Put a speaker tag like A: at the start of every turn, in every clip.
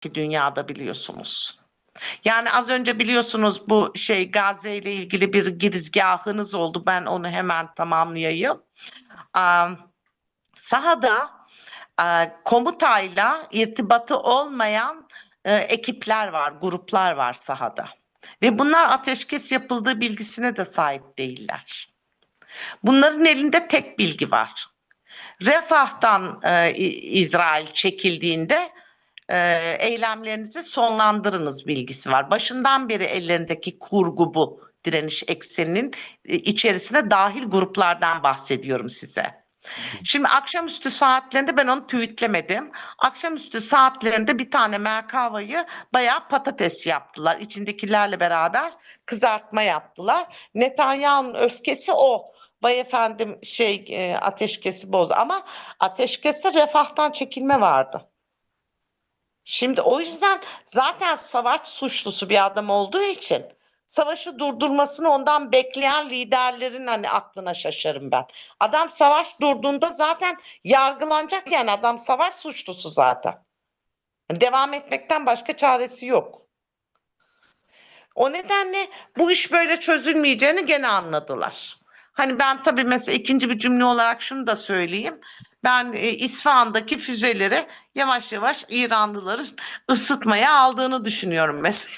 A: ki dünyada biliyorsunuz. Yani az önce biliyorsunuz bu şey Gazze ile ilgili bir girizgahınız oldu. Ben onu hemen tamamlayayım. Am, sahada e, komutayla irtibatı olmayan e, ekipler var, gruplar var sahada. Ve bunlar ateşkes yapıldığı bilgisine de sahip değiller. Bunların elinde tek bilgi var. Refah'tan e, İ- İsrail çekildiğinde e, eylemlerinizi sonlandırınız bilgisi var. Başından beri ellerindeki kurgu bu direniş ekseninin e, içerisine dahil gruplardan bahsediyorum size. Şimdi akşamüstü saatlerinde ben onu tweetlemedim. Akşamüstü saatlerinde bir tane Merkava'yı bayağı patates yaptılar. İçindekilerle beraber kızartma yaptılar. Netanyahu'nun öfkesi o. Vay efendim şey e, ateşkesi boz ama ateşkeste refahtan çekilme vardı. Şimdi o yüzden zaten savaş suçlusu bir adam olduğu için savaşı durdurmasını ondan bekleyen liderlerin hani aklına şaşarım ben. Adam savaş durduğunda zaten yargılanacak yani adam savaş suçlusu zaten. Devam etmekten başka çaresi yok. O nedenle bu iş böyle çözülmeyeceğini gene anladılar. Hani ben tabii mesela ikinci bir cümle olarak şunu da söyleyeyim. Ben e, İsfahan'daki füzeleri yavaş yavaş İranlıların ısıtmaya aldığını düşünüyorum mesela.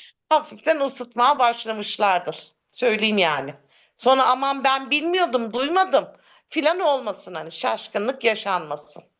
A: Hafiften ısıtmaya başlamışlardır. Söyleyeyim yani. Sonra aman ben bilmiyordum, duymadım filan olmasın hani şaşkınlık yaşanmasın.